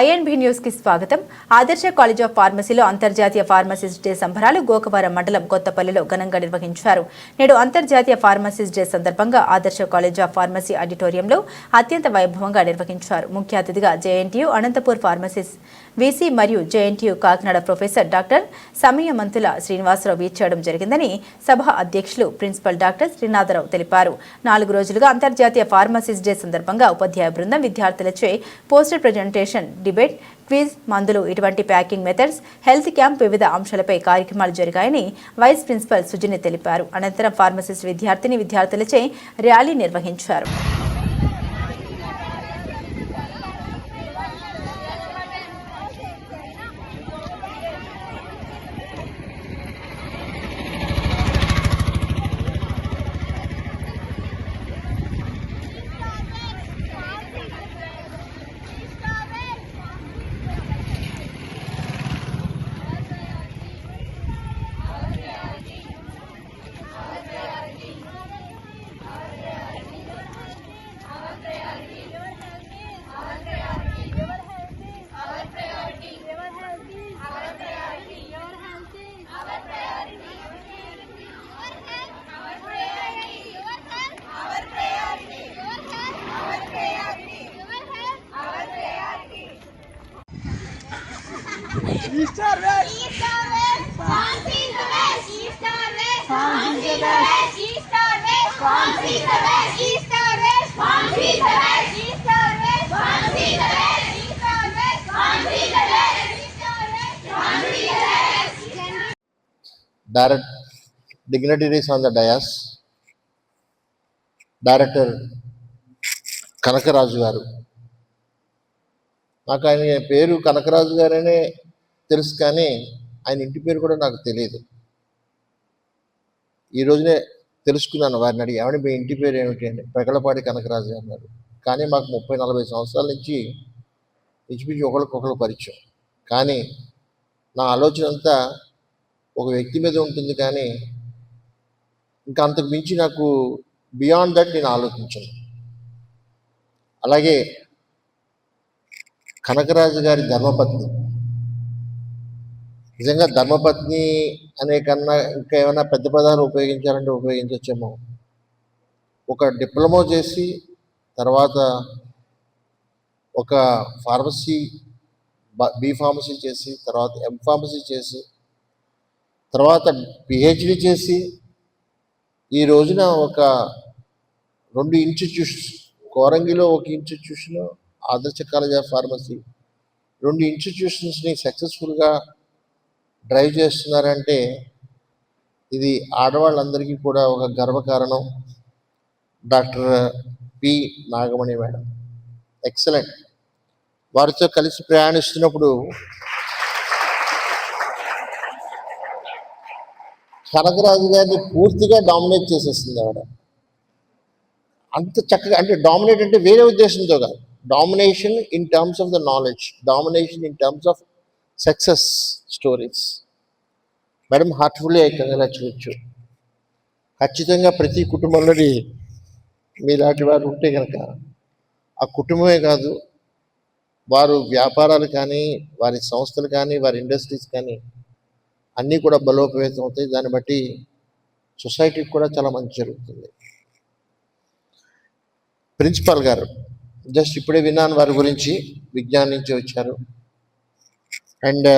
INB న్యూస్కి స్వాగతం. ఆదర్శ కాలేజ్ ఆఫ్ ఫార్మసీలో అంతర్జాతీయ ఫార్మసిస్ట్ డే సంబరాలు గోకవరం మండలం కొత్తపల్లిలో ఘనంగా నిర్వహించారు. నేడు అంతర్జాతీయ ఫార్మసిస్ట్ డే సందర్భంగా ఆదర్శ కాలేజ్ ఆఫ్ ఫార్మసీ ఆడిటోరియంలో అత్యంత వైభవంగా నిర్వహించారు. ముఖ్య అతిథిగా JNTU Anantapur pharmacist V C మరియు జేఎన్టీయూ కాకినాడ ప్రొఫెసర్ డాక్టర్ సమయమంతుల శ్రీనివాసరావు ఇచ్చేయడం జరిగిందని సభ అధ్యక్షులు ప్రిన్సిపల్ డాక్టర్ శ్రీనాథరావు తెలిపారు. నాలుగు రోజులుగా అంతర్జాతీయ ఫార్మసిస్ట్ డే సందర్భంగా ఉపాధ్యాయ బృందం విద్యార్థులచే పోస్టర్ ప్రజెంటేషన్ డిబేట్ క్విజ్ మందులు ఇటువంటి ప్యాకింగ్ మెథడ్స్ హెల్త్ క్యాంప్ వివిధ అంశాలపై కార్యక్రమాలు జరిగాయని వైస్ ప్రిన్సిపల్ సుజిని తెలిపారు. అనంతరం ఫార్మసిస్ట్ విద్యార్థిని విద్యార్థులచే ర్యాలీ నిర్వహించారు. Direct dignitaries on the dais, director Kanakaraju గారు నాకు ఆయన పేరు కనకరాజు గారనే తెలుసు కానీ ఆయన ఇంటి పేరు కూడా నాకు తెలియదు ఈ రోజునే తెలుసుకున్నాను వారిని అడిగి ఏమని మీ ఇంటి పేరు ఏమిటి? అని. పెగలపాటి కనకరాజు గారు అన్నారు. కానీ మాకు ముప్పై నలభై సంవత్సరాల నుంచి ఇంచుమించు ఒకరికొకరు పరిచయం. కానీ నా ఆలోచన అంతా ఒక వ్యక్తి మీద ఉంటుంది కానీ ఇంకా అంతకు మించి నాకు బియాండ్ దట్ నేను ఆలోచించను. అలాగే కనకరాజు గారి ధర్మపత్ని నిజంగా ధర్మపత్ని అనే కన్నా ఇంకా ఏమైనా పెద్ద పదాలు ఉపయోగించాలంటే ఉపయోగించవచ్చేమో. ఒక డిప్లొమా చేసి తర్వాత ఒక ఫార్మసీ బి ఫార్మసీ చేసి తర్వాత ఎం ఫార్మసీ చేసి తర్వాత పిహెచ్డి చేసి ఈ రోజున ఒక రెండు ఇన్స్టిట్యూషన్స్ కోరంగిలో ఒక ఇన్స్టిట్యూషన్ ఆదర్శ కాలేజ్ ఆఫ్ ఫార్మసీ రెండు ఇన్స్టిట్యూషన్స్ని సక్సెస్ఫుల్గా డ్రైవ్ చేస్తున్నారంటే ఇది ఆడవాళ్ళందరికీ కూడా ఒక గర్వకారణం. Doctor P Nagamani madam. Excellent. వారితో కలిసి ప్రయాణిస్తున్నప్పుడు కనకరాజు గారిని పూర్తిగా డామినేట్ చేసేస్తుంది ఆవిడ. అంత చక్కగా అంటే డామినేట్ అంటే వేరే ఉద్దేశంతో కాదు. Domination in terms of the knowledge. Domination in terms of success stories. Madam heartfully I congratulate you ఖచ్చితంగా ప్రతి కుటుంబంలోని మీలాంటి వారు ఉంటే కనుక ఆ కుటుంబమే కాదు వారు వ్యాపారాలు కానీ వారి సంస్థలు కానీ వారి ఇండస్ట్రీస్ కానీ అన్నీ కూడా బలోపేతం అవుతాయి. దాన్ని బట్టి సొసైటీకి కూడా చాలా మంచి జరుగుతుంది. ప్రిన్సిపాల్ గారు జస్ట్ ఇప్పుడే విన్నాను వారి గురించి విజ్ఞానం నుంచి వచ్చారు. అండ్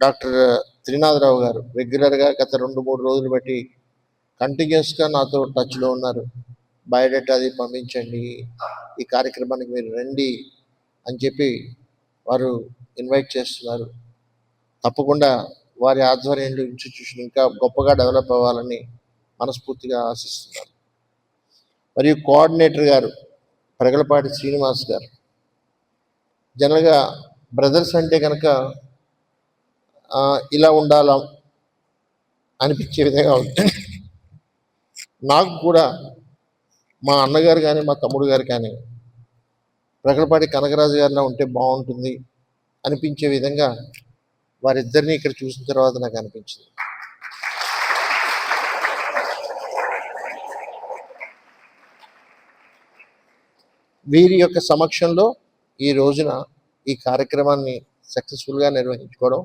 డాక్టర్ త్రినాథరావు గారు రెగ్యులర్గా గత రెండు మూడు రోజులు బట్టి కంటిన్యూస్గా నాతో టచ్లో ఉన్నారు. బయోడేటా అది పంపించండి ఈ కార్యక్రమానికి మీరు రండి అని చెప్పి వారు ఇన్వైట్ చేస్తున్నారు. తప్పకుండా వారి ఆధ్వర్యంలో ఇన్స్టిట్యూషన్ ఇంకా గొప్పగా డెవలప్ అవ్వాలని మనస్ఫూర్తిగా ఆశిస్తున్నారు మరియు కోఆర్డినేటర్ గారు ప్రగలపాటి శ్రీనివాస్ గారు. జనరల్గా బ్రదర్స్ అంటే కనుక ఇలా ఉండాలా అనిపించే విధంగా ఉంది నాకు కూడా మా అన్నగారు కానీ మా తమ్ముడు గారు కానీ ప్రకటపాటి కనకరాజు గారిలో ఉంటే బాగుంటుంది అనిపించే విధంగా వారిద్దరిని ఇక్కడ చూసిన తర్వాత నాకు అనిపించింది. వీరి యొక్క సమక్షంలో ఈ రోజున ఈ కార్యక్రమాన్ని సక్సెస్ఫుల్గా నిర్వహించుకోవడం